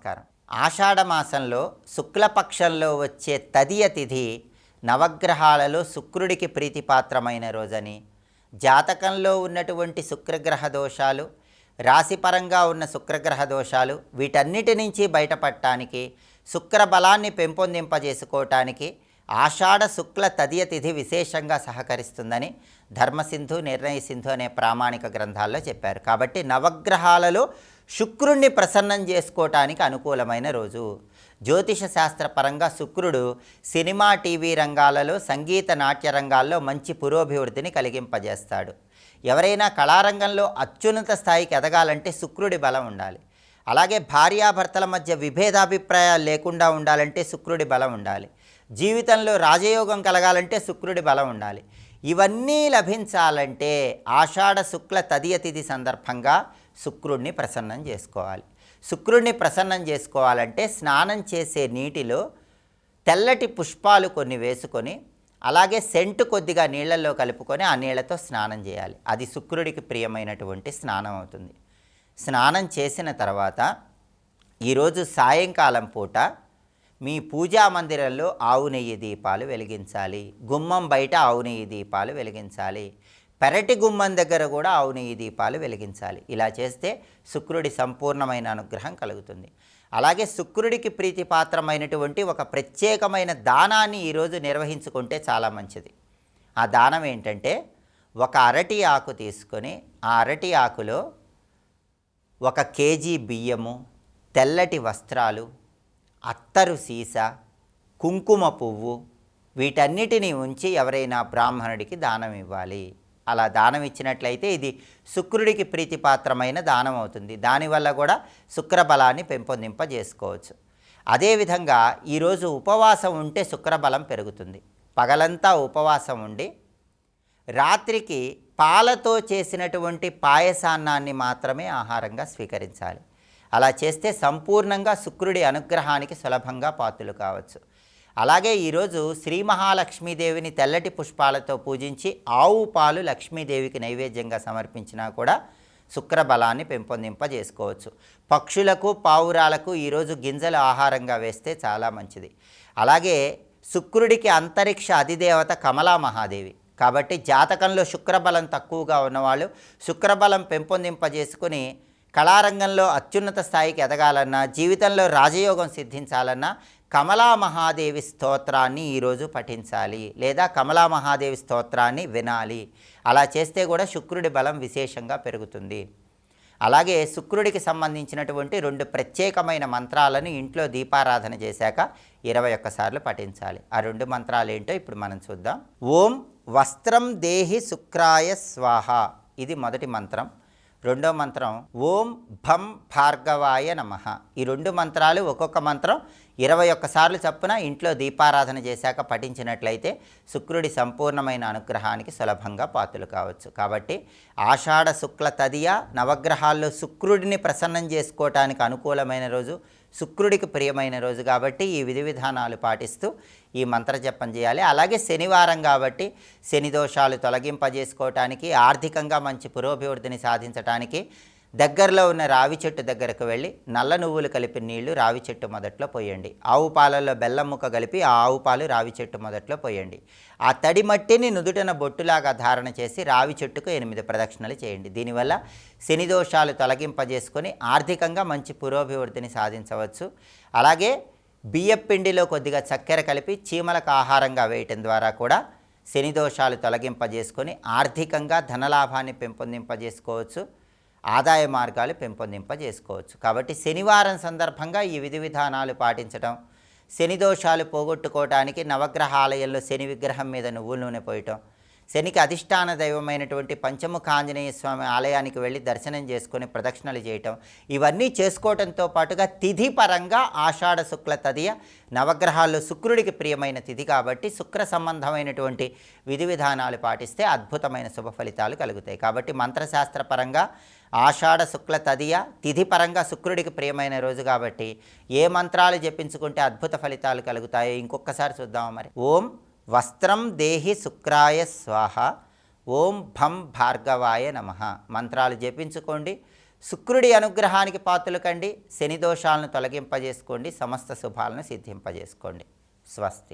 నమస్కారం. ఆషాఢమాసంలో శుక్లపక్షంలో వచ్చే తదియ తిథి నవగ్రహాలలో శుక్రుడికి ప్రీతిపాత్రమైన రోజని. జాతకంలో ఉన్నటువంటి శుక్రగ్రహ దోషాలు రాశిపరంగా ఉన్న శుక్రగ్రహ దోషాలు వీటన్నిటి నుంచి బయటపడటానికి శుక్ర బలాన్ని పెంపొందింపజేసుకోవటానికి ఆషాఢ శుక్ల తదియ తిథి విశేషంగా సహకరిస్తుందని ధర్మసింధు నిర్ణయ సింధు అనే ప్రామాణిక గ్రంథాల్లో చెప్పారు. కాబట్టి నవగ్రహాలలో శుక్రుణ్ణి ప్రసన్నం చేసుకోవటానికి అనుకూలమైన రోజు. జ్యోతిష శాస్త్రపరంగా శుక్రుడు సినిమా టీవీ రంగాలలో సంగీత నాట్య రంగాల్లో మంచి పురోభివృద్ధిని కలిగింపజేస్తాడు. ఎవరైనా కళారంగంలో అత్యున్నత స్థాయికి ఎదగాలంటే శుక్రుడి బలం ఉండాలి. అలాగే భార్యాభర్తల మధ్య విభేదాభిప్రాయాలు లేకుండా ఉండాలంటే శుక్రుడి బలం ఉండాలి. జీవితంలో రాజయోగం కలగాలంటే శుక్రుడి బలం ఉండాలి. ఇవన్నీ లభించాలంటే ఆషాఢ శుక్ల తదియ తిథి సందర్భంగా శుక్రుడిని ప్రసన్నం చేసుకోవాలి. శుక్రుడిని ప్రసన్నం చేసుకోవాలంటే స్నానం చేసే నీటిలో తెల్లటి పుష్పాలు కొన్ని వేసుకొని అలాగే సెంటు కొద్దిగా నీళ్ళల్లో కలుపుకొని ఆ నీళ్ళతో స్నానం చేయాలి. అది శుక్రుడికి ప్రియమైనటువంటి స్నానం అవుతుంది. స్నానం చేసిన తర్వాత ఈరోజు సాయంకాలం పూట మీ పూజా మందిరంలో ఆవు నెయ్యి దీపాలు వెలిగించాలి. గుమ్మం బయట ఆవు నెయ్యి దీపాలు వెలిగించాలి. పెరటి గుమ్మం దగ్గర కూడా ఆవు నెయ్యి దీపాలు వెలిగించాలి. ఇలా చేస్తే శుక్రుడి సంపూర్ణమైన అనుగ్రహం కలుగుతుంది. అలాగే శుక్రుడికి ప్రీతిపాత్రమైనటువంటి ఒక ప్రత్యేకమైన దానాన్ని ఈరోజు నిర్వహించుకుంటే చాలా మంచిది. ఆ దానం ఏంటంటే ఒక అరటి ఆకు తీసుకొని ఆ అరటి ఆకులో ఒక కేజీ బియ్యము తెల్లటి వస్త్రాలు అత్తరు సీస కుంకుమ పువ్వు వీటన్నిటిని ఉంచి ఎవరైనా బ్రాహ్మణుడికి దానం ఇవ్వాలి. అలా దానం ఇచ్చినట్లయితే ఇది శుక్రుడికి ప్రీతిపాత్రమైన దానం అవుతుంది. దానివల్ల కూడా శుక్రబలాన్ని పెంపొందింపజేసుకోవచ్చు. అదేవిధంగా ఈరోజు ఉపవాసం ఉంటే శుక్రబలం పెరుగుతుంది. పగలంతా ఉపవాసం ఉండి రాత్రికి పాలతో చేసినటువంటి పాయసాన్నాన్ని మాత్రమే ఆహారంగా స్వీకరించాలి. అలా చేస్తే సంపూర్ణంగా శుక్రుడి అనుగ్రహానికి సులభంగా పాత్రలు కావచ్చు. అలాగే ఈరోజు శ్రీ మహాలక్ష్మీదేవిని తెల్లటి పుష్పాలతో పూజించి ఆవు పాలు లక్ష్మీదేవికి నైవేద్యంగా సమర్పించినా కూడా శుక్రబలాన్ని పెంపొందింపజేసుకోవచ్చు. పక్షులకు పావురాలకు ఈరోజు గింజలు ఆహారంగా వేస్తే చాలా మంచిది. అలాగే శుక్రుడికి అంతరిక్ష అధిదేవత కమలా మహాదేవి. కాబట్టి జాతకంలో శుక్రబలం తక్కువగా ఉన్నవాళ్ళు శుక్రబలం పెంపొందింపజేసుకుని కళారంగంలో అత్యున్నత స్థాయికి ఎదగాలన్నా జీవితంలో రాజయోగం సిద్ధించాలన్నా కమలా మహాదేవి స్తోత్రాన్ని ఈరోజు పఠించాలి లేదా కమలా మహాదేవి స్తోత్రాన్ని వినాలి. అలా చేస్తే కూడా శుక్రుడి బలం విశేషంగా పెరుగుతుంది. అలాగే శుక్రుడికి సంబంధించినటువంటి రెండు ప్రత్యేకమైన మంత్రాలను ఇంట్లో దీపారాధన చేశాక ఇరవై ఒక్కసార్లు పఠించాలి. ఆ రెండు మంత్రాలు ఏంటో ఇప్పుడు మనం చూద్దాం. ఓం వస్త్రం దేహి శుక్రాయ స్వాహ. ఇది మొదటి మంత్రం. రెండో మంత్రం ఓం భం భార్గవాయ నమ. ఈ రెండు మంత్రాలు ఒక్కొక్క మంత్రం ఇరవై ఒక్కసార్లు చప్పున ఇంట్లో దీపారాధన చేశాక పఠించినట్లయితే శుక్రుడి సంపూర్ణమైన అనుగ్రహానికి సులభంగా పాత్రలు కావచ్చు. కాబట్టి ఆషాఢ శుక్ల తదియ నవగ్రహాల్లో శుక్రుడిని ప్రసన్నం చేసుకోవటానికి అనుకూలమైన రోజు శుక్రుడికి ప్రియమైన రోజు కాబట్టి ఈ విధి విధానాలు పాటిస్తూ ఈ మంత్ర జపం చేయాలి. అలాగే శనివారం కాబట్టి శని దోషాలు తొలగింపజేసుకోవటానికి ఆర్థికంగా మంచి పురోభివృద్ధిని సాధించటానికి దగ్గరలో ఉన్న రావి చెట్టు దగ్గరకు వెళ్ళి నల్ల నువ్వులు కలిపిన నీళ్ళు రావి చెట్టు మొదట్లో పోయండి. ఆవు పాలల్లో బెల్లం ముక్క కలిపి ఆ ఆవు పాలు రావి చెట్టు మొదట్లో పోయండి. ఆ తడి మట్టిని నుదుటన బొట్టులాగా ధారణ చేసి రావి చెట్టుకు ఎనిమిది ప్రదక్షిణలు చేయండి. దీనివల్ల శని దోషాలు తొలగింపజేసుకొని ఆర్థికంగా మంచి పురోభివృద్ధిని సాధించవచ్చు. అలాగే బియ్యపిండిలో కొద్దిగా చక్కెర కలిపి చీమలకు ఆహారంగా వేయటం ద్వారా కూడా శని దోషాలు తొలగింపజేసుకొని ఆర్థికంగా ధనలాభాన్ని పెంపొందింపజేసుకోవచ్చు. ఆదాయ మార్గాలు పెంపొందింపజేసుకోవచ్చు. కాబట్టి శనివారం సందర్భంగా ఈ విధి విధానాలు పాటించడం శని దోషాలు పోగొట్టుకోవడానికి నవగ్రహాలయంలో శని విగ్రహం మీద నువ్వుల నూనె పోయటం శనికి అధిష్టాన దైవమైనటువంటి పంచముఖ ఆంజనేయ స్వామి ఆలయానికి వెళ్ళి దర్శనం చేసుకొని ప్రదక్షిణలు చేయటం ఇవన్నీ చేసుకోవడంతో పాటుగా తిథి పరంగా ఆషాఢ శుక్ల తదియ నవగ్రహాల్లో శుక్రుడికి ప్రియమైన తిథి కాబట్టి శుక్ర సంబంధమైనటువంటి విధి విధానాలు పాటిస్తే అద్భుతమైన శుభ ఫలితాలు కలుగుతాయి. కాబట్టి మంత్రశాస్త్రపరంగా ఆషాఢ శుక్ల తదియ తిథి పరంగా శుక్రుడికి ప్రియమైన రోజు కాబట్టి ఏ మంత్రాలు జపించుకుంటే అద్భుత ఫలితాలు కలుగుతాయో ఇంకొకసారి చూద్దామా మరి. ఓం వస్త్రం దేహి శుక్రాయ స్వాహ ఓం భం భార్గవాయ నమ. మంత్రాలు జపించుకోండి. శుక్రుడి అనుగ్రహానికి పాత్రలు కండి శని దోషాలను తొలగింపజేసుకోండి. సమస్త శుభాలను సిద్ధింపజేసుకోండి. స్వస్తి.